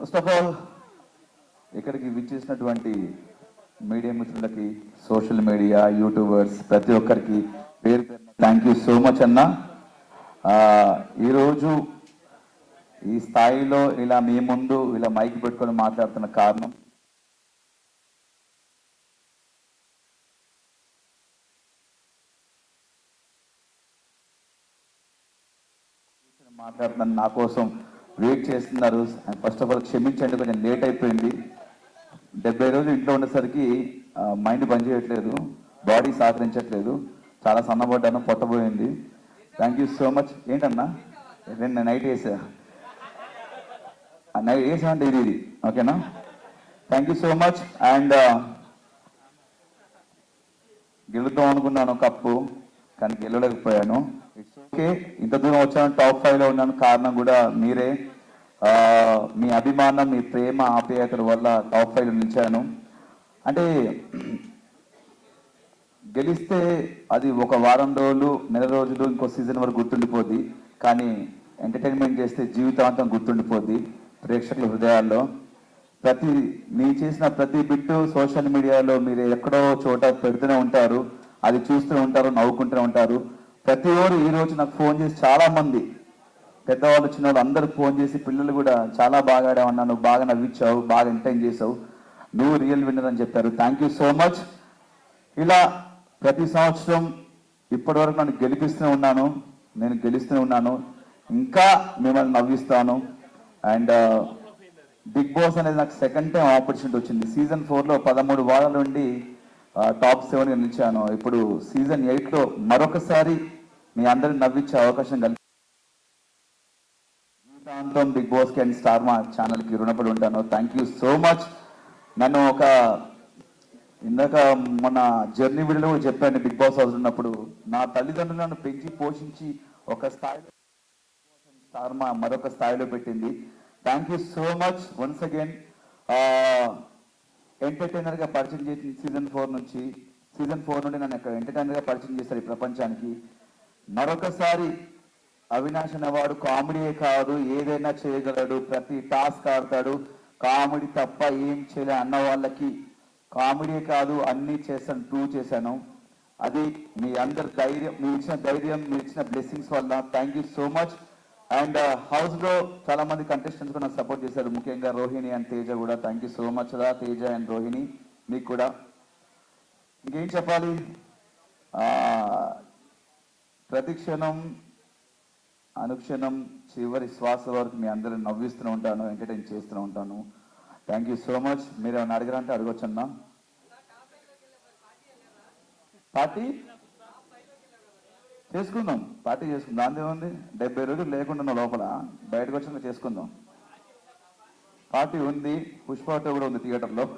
First of all ఇక్కడికి విచ్చేసినటువంటి media మిత్రులకి సోషల్ మీడియా యూట్యూబర్స్ ప్రతి ఒక్కరికి పేరు థ్యాంక్ యూ సో మచ్ అన్న. ఈరోజు ఈ స్థాయిలో ఇలా మీ ముందు ఇలా మైక్ పెట్టుకొని మాట్లాడుతున్న కారణం? మాట్లాడుతున్నాను నా కోసం వెయిట్ చేస్తున్నారు. ఫస్ట్ ఆఫ్ ఆల్ క్షమించండి కొంచెం లేట్ అయిపోయింది. డెబ్బై రోజులు ఇంట్లో ఉండేసరికి మైండ్ పనిచేయట్లేదు బాడీ సహకరించట్లేదు. చాలా సన్నబడ్డాను పొట్టబోయింది థ్యాంక్ యూ సో మచ్ ఏంటన్నా? నేను నైట్ వేసా. నైట్ వేసా అంటే ఇది ఇది? ఓకేనా? Thank you so much and గెలుద్దాం అనుకున్నాను కప్పు కానీ గెలవలేకపోయాను. ఇట్స్ ఓకే ఇంత దూరం వచ్చాను టాప్ ఫైవ్లో ఉన్నాను కారణం కూడా మీరే. మీ అభిమానం మీ ప్రేమ ఆప్యాయతల వల్ల టాప్ ఫైవ్లో నిలిచాను. అంటే గెలిస్తే అది ఒక వారం రోజులు నెల రోజులు ఇంకో సీజన్ వరకు గుర్తుండిపోద్ది. కానీ ఎంటర్టైన్మెంట్ చేస్తే జీవితాంతం గుర్తుండిపోద్ది ప్రేక్షకుల హృదయాల్లో. ప్రతి మీ చేసిన ప్రతి బిట్టు సోషల్ మీడియాలో మీరు ఎక్కడో చోట పెడుతూనే ఉంటారు. అది చూస్తూనే ఉంటారు నవ్వుకుంటూనే ఉంటారు. ప్రతి ఓరు ఈ రోజు నాకు ఫోన్ చేసి చాలా మంది పెద్దవాళ్ళు చిన్నవాళ్ళు అందరూ ఫోన్ చేసి పిల్లలు కూడా చాలా బాగా ఆడావన్నా నువ్వు బాగా నవ్వించావు బాగా ఎంటర్టైన్ చేసావు నువ్వు రియల్ విన్నర్ అని చెప్పారు. థ్యాంక్ యూ సో మచ్ ఇలా ప్రతి సంవత్సరం ఇప్పటి వరకు నన్ను గెలిపిస్తూనే ఉన్నాను. నేను గెలుస్తూనే ఉన్నాను. ఇంకా మిమ్మల్ని నవ్విస్తాను. అండ్ uh, బిగ్ బాస్ అనేది నాకు సెకండ్ టైం ఆపర్చునిటీ వచ్చింది. సీజన్ ఫోర్లో పదమూడు వారాల నుండి టాప్ సెవెన్ నిలిచాను ఇప్పుడు సీజన్ ఎయిట్లో మరొకసారి మీ అందరిని నవ్వించే అవకాశం కలిగి జీవితాంతం బిగ్ బాస్కి అండ్ స్టార్ మా ఛానల్కి రుణపడి ఉంటాను. థ్యాంక్ యూ సో మచ్ నన్ను ఒక ఇందాక మన జర్నీ వీడియోలో కూడా చెప్పాను బిగ్ బాస్ హౌస్ ఉన్నప్పుడు. నా తల్లిదండ్రులు నన్ను పెంచి పోషించి ఒక స్థాయిలో స్టార్ మా మరొక స్థాయిలో పెట్టింది. Thank you so much once again ఎంటర్టైనర్గా పరిచయం చేసిన సీజన్ ఫోర్ నుంచి సీజన్ ఫోర్ నుండి నన్ను ఎంటర్టైనర్ ఎంటర్టైనర్గా పరిచయం చేశారు ఈ ప్రపంచానికి? మరొకసారి అవినాష్ అనేవాడు కామెడీయే కాదు ఏదైనా చేయగలడు ప్రతి టాస్క్ ఆడతాడు. కామెడీ తప్ప ఏం చేయలే అన్న వాళ్ళకి కామెడీ కాదు అన్నీ చేశాను ప్రూవ్ చేశాను. అది మీ అందరి ధైర్యం మీరు ఇచ్చిన ధైర్యం మీరు ఇచ్చిన బ్లెస్సింగ్స్ వల్ల. Thank you so much and హౌస్లో చాలా మంది కంటెస్టెంట్స్ కూడా నాకు సపోర్ట్ చేశారు. ముఖ్యంగా రోహిణి అండ్ తేజ కూడా. థ్యాంక్ యూ సో మచ్ రా తేజ అండ్ రోహిణి. మీకు కూడా. ఇంకేం చెప్పాలి? ప్రతి క్షణం అనుక్షణం చివరి శ్వాస వరకు మీ అందరిని నవ్విస్తూనే ఉంటాను ఎంటర్టైన్ చేస్తూనే ఉంటాను. థ్యాంక్ యూ సో మచ్ మీరు ఏమైనా అడగరంటే అడగొచ్చన్నా. పార్టీ? చేసుకుందాం. పార్టీ చేసుకుందాం. దాని ఏముంది? డెబ్బై రోజులు లేకుండా లోపల బయటకు వచ్చిన చేసుకుందాం. పార్టీ ఉంది. పుష్పతో కూడా ఉంది థియేటర్లో.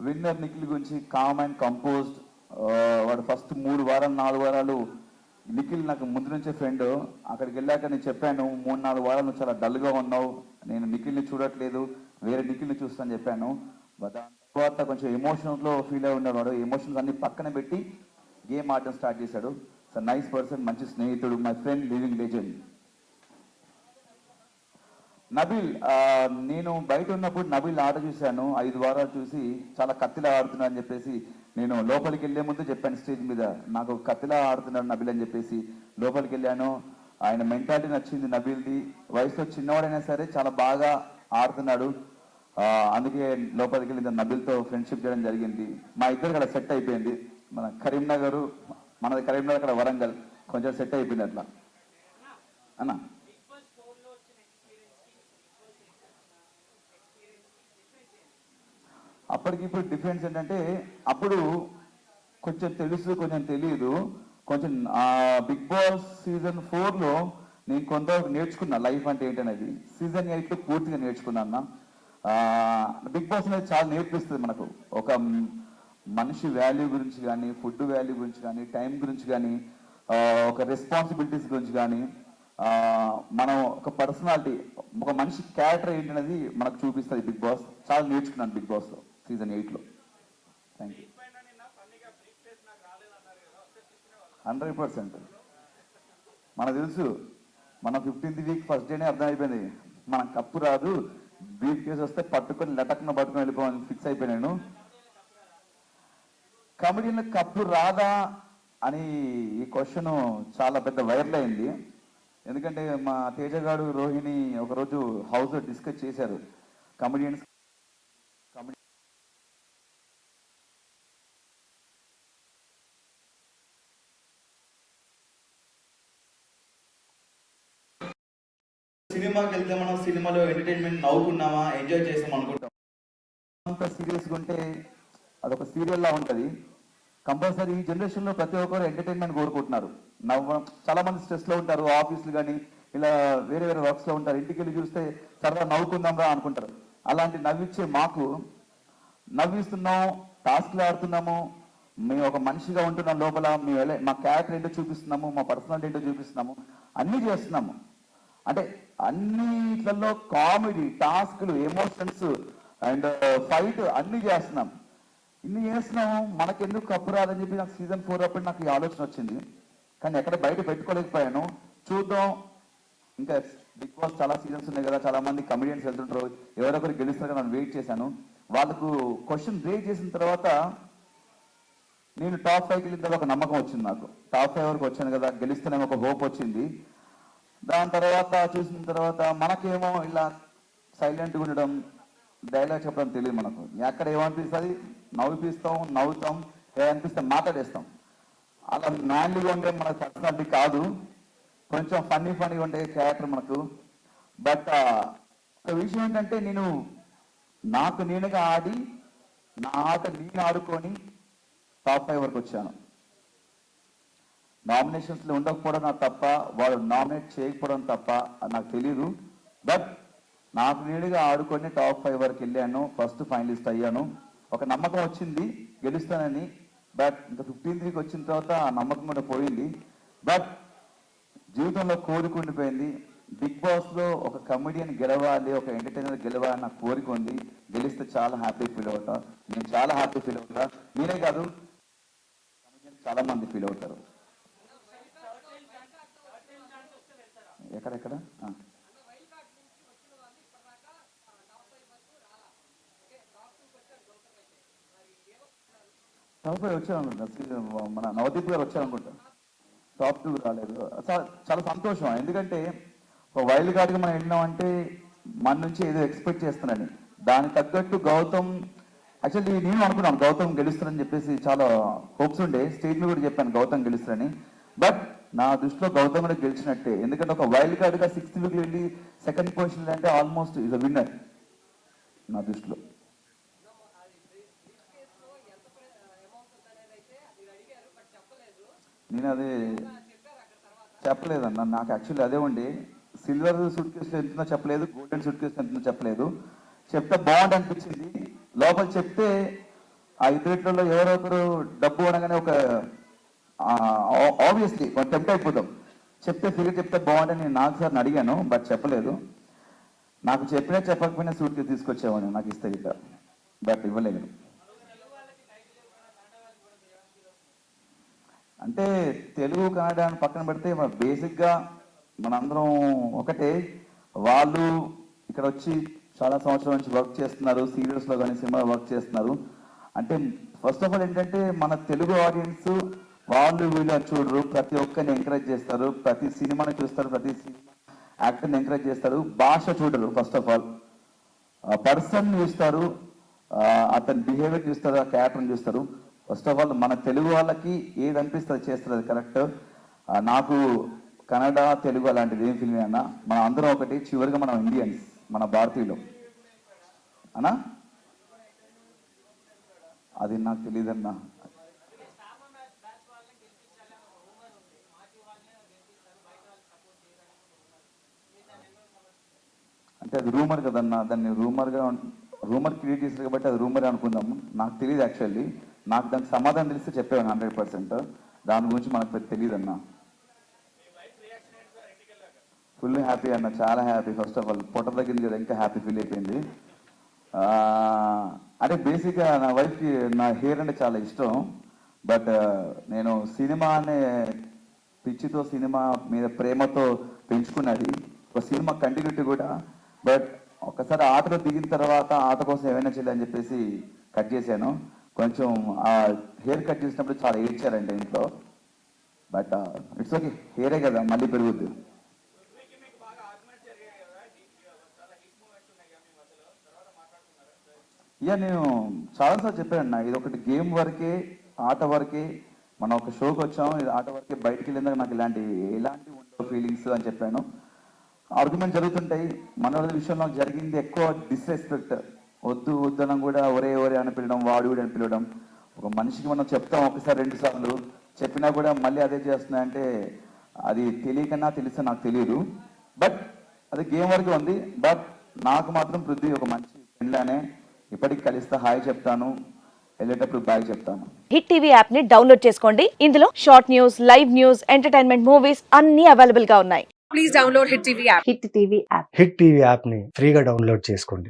విన్నర్ నిఖిల్ గురించి కామ్ అండ్ కంపోజ్డ్ వాడు ఫస్ట్ మూడు వారాలు నాలుగు వారాలు నిఖిల్ నాకు ముందు నుంచే ఫ్రెండ్ అక్కడికి వెళ్ళాక నేను చెప్పాను మూడు నాలుగు వారాలు చాలా డల్గా ఉన్నావు. నేను నిఖిల్ని చూడట్లేదు. వేరే నిఖిల్ని చూస్తాను చెప్పాను. బట్ తర్వాత కొంచెం ఎమోషన్స్లో ఫీల్ అయి ఉన్నాడు వాడు. ఎమోషన్స్ అన్ని పక్కన పెట్టి గేమ్ ఆడటం స్టార్ట్ చేశాడు? సో నైస్ పర్సన్ మంచి స్నేహితుడు my friend living legend Nabil నేను బయట ఉన్నప్పుడు నబిల్ ఆట చూశాను. ఐదు వారాలు చూసి చాలా కత్తిలా ఆడుతున్నా అని చెప్పేసి నేను లోపలికి వెళ్ళే ముందు చెప్పాను స్టేజ్ మీద. నాకు కత్తిలా ఆడుతున్నాడు నబిల్ అని చెప్పేసి లోపలికి వెళ్ళాను. ఆయన మెంటాలిటీ నచ్చింది నబిల్ది. వయసులో చిన్నవాడైనా సరే చాలా బాగా ఆడుతున్నాడు. అందుకే లోపలికి వెళ్ళి నబిల్తో ఫ్రెండ్షిప్ చేయడం జరిగింది. మా ఇద్దరు కూడా సెట్ అయిపోయింది. మన కరీంనగర్ మనది కరీంనగర్ అక్కడ వరంగల్. కొంచెం సెట్ అయిపోయింది అట్లా. అన్నా? అప్పటికి ఇప్పుడు డిఫరెన్స్ ఏంటంటే అప్పుడు కొంచెం తెలుసు కొంచెం తెలియదు కొంచెం బిగ్ బాస్ సీజన్ ఫోర్లో నేను కొంత నేర్చుకున్నా లైఫ్ అంటే ఏంటనేది. సీజన్ ఎయిట్లో పూర్తిగా నేర్చుకున్నా బిగ్ బాస్ అనేది చాలా నేర్పిస్తుంది మనకు. ఒక మనిషి వాల్యూ గురించి కానీ ఫుడ్ వాల్యూ గురించి కానీ టైం గురించి కానీ ఒక రెస్పాన్సిబిలిటీస్ గురించి కానీ మనం ఒక పర్సనాలిటీ ఒక మనిషి క్యారెక్టర్ ఏంటనేది మనకు చూపిస్తుంది బిగ్ బాస్. చాలా నేర్చుకున్నాను బిగ్ బాస్లో సీజన్ ఎయిట్లో థ్యాంక్ యూ హండ్రెడ్ పర్సెంట్ మనకు తెలుసు మన ఫిఫ్టీన్త్ వీక్ ఫస్ట్ డేనే అర్థమైపోయింది మనం కప్పు రాదు బ్రీఫ్ కేసు వస్తే పట్టుకొని లటక్న పట్టుకొని వెళ్ళిపోవాలని ఫిక్స్ అయిపోయాను కమెడీలో కప్పు రాదా అని ఈ క్వశ్చన్ చాలా పెద్ద వైరల్ అయింది. ఎందుకంటే మా తేజగాడు రోహిణి ఒకరోజు హౌస్ డిస్కస్ చేశారు. కమెడియన్స్ కమెడీ సినిమాకి వెళ్తే మనం సినిమాలో ఎంటర్టైన్మెంట్ నవ్వుకున్నామా ఎంజాయ్ చేసాం అనుకుంటాం. అంత సీరియస్గా ఉంటే అదొక సీరియల్లా ఉంటుంది. కంపల్సరీ ఈ జనరేషన్లో ప్రతి ఒక్కరు ఎంటర్టైన్మెంట్ కోరుకుంటున్నారు. నవ్వడం చాలా మంది స్ట్రెస్లో ఉంటారు ఆఫీసులు కానీ ఇలా వేరే వేరే వర్క్స్లో ఉంటారు. ఇంటికి వెళ్ళి చూస్తే సరదా నవ్వుకుందాం రా అనుకుంటారు. అలాంటి నవ్విచ్చే మాకు నవ్విస్తున్నాం టాస్క్లు ఆడుతున్నాము మేము ఒక మనిషిగా ఉంటున్నాం లోపల మేము మా క్యారెక్టర్ ఏంటో చూపిస్తున్నాము మా పర్సనాలిటీ ఏంటో చూపిస్తున్నాము అన్నీ చేస్తున్నాము. అంటే అన్నిట్లలో కామెడీ టాస్క్లు ఎమోషన్స్ అండ్ ఫైట్ అన్నీ చేస్తున్నాం. ఇన్ని చేస్తున్నాము మనకెందుకు కప్పు రాదని చెప్పి నాకు సీజన్ ఫోర్ అప్పుడు నాకు ఈ ఆలోచన వచ్చింది. కానీ ఎక్కడ బయట పెట్టుకోలేకపోయాను. చూద్దాం. ఇంకా బిగ్ బాస్ చాలా సీజన్స్ ఉన్నాయి కదా చాలా మంది కమెడియన్స్ వెళ్తుంటారు. ఎవరొకరు గెలుస్తారు నేను వెయిట్ చేశాను. వాళ్ళకు క్వశ్చన్ రేజ్ చేసిన తర్వాత నేను టాప్ ఫైవ్కి వెళ్ళిన తర్వాత ఒక నమ్మకం వచ్చింది నాకు. టాప్ ఫైవ్ వరకు వచ్చాను కదా గెలిస్తేనే ఒక హోప్ వచ్చింది. దాని తర్వాత చూసిన తర్వాత మనకేమో ఇలా సైలెంట్గా ఉండడం డైలాగ్ చెప్పడం తెలియదు మనకు. ఎక్కడ ఏమనిపిస్తుంది? నవ్విపిస్తాం నవ్వుతాం ఏమనిపిస్తే మాట్లాడేస్తాం. అలా మ్యాన్లీగా ఉండే మన పర్సనాలిటీ కాదు. కొంచెం ఫన్నీ ఫన్నీ ఉండే క్యారెక్టర్ మనకు. బట్ ఒక విషయం ఏంటంటే నేను నాకు నేనుగా ఆడి నా ఆట నేను ఆడుకొని టాప్ ఫైవ్ వరకు వచ్చాను. నామినేషన్స్లో ఉండకపోవడం నాకు తప్ప వాళ్ళు నామినేట్ చేయకపోవడం తప్ప నాకు తెలియదు బట్ నాకు నేనుగా ఆడుకొని టాప్ ఫైవ్ వరకు వెళ్ళాను. ఫస్ట్ ఫైనలిస్ట్ అయ్యాను. ఒక నమ్మకం వచ్చింది గెలుస్తానని. బట్ ఇంకా ఫిఫ్టీన్ త్రీకి వచ్చిన తర్వాత ఆ నమ్మకం కూడా పోయింది. బట్ జీవితంలో కోరుకుండిపోయింది బిగ్ బాస్లో ఒక కమెడియన్ గెలవాలి ఒక ఎంటర్టైనర్ గెలవాలి నాకు కోరిక ఉంది. గెలిస్తే చాలా హ్యాపీ ఫీల్ అవుతా. నేను చాలా హ్యాపీ ఫీల్ అవుతా. నేనే కాదు చాలా మంది ఫీల్ అవుతారు. ఎక్కడెక్కడ ఆ. టాప్ వచ్చాను అనుకుంటా మన నవదీప్ గారు వచ్చారనుకుంటా. టాప్ టూ రాలేదు. చాలా సంతోషం. ఎందుకంటే ఒక వైల్డ్ కార్డ్గా మనం వెళ్ళినామంటే మన నుంచి ఏదో ఎక్స్పెక్ట్ చేస్తున్నాను దానికి తగ్గట్టు గౌతమ్ యాక్చువల్లీ నేను అనుకున్నాను గౌతమ్ గెలుస్తారని చెప్పేసి చాలా హోప్స్ ఉండే. స్టేజ్ మీద కూడా చెప్పాను గౌతమ్ గెలుస్తారని. బట్ నా దృష్టిలో గౌతమ్ కూడా గెలిచినట్టే. ఎందుకంటే ఒక వైల్డ్ కార్డ్గా సిక్స్త్ వీక్ వెళ్ళి సెకండ్ పొజిషన్ అంటే ఆల్మోస్ట్ ఇస్ అ విన్నర్ నా దృష్టిలో. నేను అది చెప్పలేదన్న. నాకు యాక్చువల్లీ అదే ఉండి సిల్వర్ సూట్ కేసు ఎంతుందో చెప్పలేదు గోల్డెన్ సూట్ కేసు ఎంతుందో చెప్పలేదు. చెప్తే బాగుంది అనిపించింది. లోపల చెప్తే ఆ ఇద్దరిట్లలో ఎవరో ఒకరు డబ్బు అనగానే ఒక ఆబ్వియస్లీ టెంప్ట్ అయిపోతాం. చెప్తే ఫిగర్ చెప్తే బాగుందని నేను నాకు సార్ని అడిగాను బట్ చెప్పలేదు. నాకు చెప్పినా చెప్పకపోయినా సూట్ కేసు తీసుకొచ్చేవాడిని నాకు ఇస్తే ఇట్లా బట్ ఇవ్వలేదు. అంటే తెలుగు కన్నడ అని పక్కన పెడితే మన బేసిక్గా మనందరం ఒకటే. వాళ్ళు ఇక్కడ వచ్చి చాలా సంవత్సరాల నుంచి వర్క్ చేస్తున్నారు సీరియల్స్లో కానీ సినిమాలో వర్క్ చేస్తున్నారు. అంటే ఫస్ట్ ఆఫ్ ఆల్ ఏంటంటే మన తెలుగు ఆడియన్స్ వాళ్ళు వీళ్ళు చూడరు. ప్రతి ఒక్కరిని ఎంకరేజ్ చేస్తారు. ప్రతి సినిమాని చూస్తారు ప్రతి యాక్టర్ని ఎంకరేజ్ చేస్తారు. భాష చూడరు ఫస్ట్ ఆఫ్ ఆల్. పర్సన్ చూస్తారు అతని బిహేవియర్ చూస్తారు ఆ క్యారెక్టర్ని చూస్తారు. ఫస్ట్ ఆఫ్ ఆల్ మన తెలుగు వాళ్ళకి ఏది అనిపిస్తుంది చేస్తుంది కరెక్ట్ నాకు కన్నడ తెలుగు అలాంటిది ఏం ఫిల్మ్ అన్న మనం అందరం ఒకటి చివరిగా మనం ఇండియన్స్ మన భారతీయులు. అనా అది నాకు తెలియదన్నా అంటే అది రూమర్ కదన్నా దాన్ని రూమర్గా రూమర్ క్రియేట్ చేశారు కాబట్టి అది రూమర్ అనుకుందాము నాకు తెలియదు యాక్చువల్లీ నాకు దానికి సమాధానం తెలిస్తే చెప్పేవాను హండ్రెడ్ పర్సెంట్. దాని గురించి మనకు తెలియదు అన్న ఫుల్ హ్యాపీ అన్న చాలా హ్యాపీ. ఫస్ట్ ఆఫ్ ఆల్ పొట్ట తగ్గింది కదా ఇంకా హ్యాపీ ఫీల్ అయిపోయింది. అంటే బేసిక్గా నా వైఫ్కి నా హెయిర్ అంటే చాలా ఇష్టం. బట్ నేను సినిమా అనే పిచ్చితో సినిమా మీద ప్రేమతో పెంచుకున్నది. ఒక సినిమా కంటిన్యూటీ కూడా. బట్ ఒకసారి ఆటలో దిగిన తర్వాత ఆట కోసం ఏమైనా చేయాలని చెప్పేసి కట్ చేశాను. కొంచెం ఆ హెయిర్ కట్ చేసినప్పుడు చాలా ఏడ్చారండి ఇంట్లో. బట్ ఇట్స్ ఓకే హెయిరే కదా మళ్ళీ పెరుగుద్ది. ఇక నేను చాలాసార్లు చెప్పాను ఇది ఒకటి గేమ్ వరకే ఆట వరకే మనం ఒక షోకి వచ్చాం ఇది ఆట వరకే బయటికి వెళ్ళిందాక నాకు ఇలాంటి ఎలాంటి ఉండవు ఫీలింగ్స్ అని చెప్పాను. ఆర్గ్యుమెంట్ జరుగుతుంటాయి. మన విషయంలో జరిగింది ఎక్కువ డిస్రెస్పెక్ట్ వద్దు వద్దనం కూడా ఒరే ఒరే అని పిలవడం వాడు అని పిలవడం. ఒక మనిషికి మనం చెప్తాం ఒకసారి రెండు సార్లు. చెప్పినా కూడా మళ్ళీ అదే చేస్తున్నాయంటే అది తెలియకన్నా తెలిస్తే నాకు తెలియదు. బట్ అది గేమ్ వరకు ఉంది. బట్ నాకు మాత్రం పృథ్వీ ఒక మంచి ఫ్రెండ్లానే ఇప్పటికి కలిస్తే హాయ్ చెప్తాను. వెళ్ళేటప్పుడు బాయ్ చెప్తాను. హిట్ టీవీ యాప్ని డౌన్లోడ్ చేసుకోండి. ఇందులో short news live news entertainment movies అన్ని అవైలబుల్గా ఉన్నాయి. Please download Hit TV app. Hit TV app hit TV యాప్ని ఫ్రీగా డౌన్లోడ్ చేసుకోండి.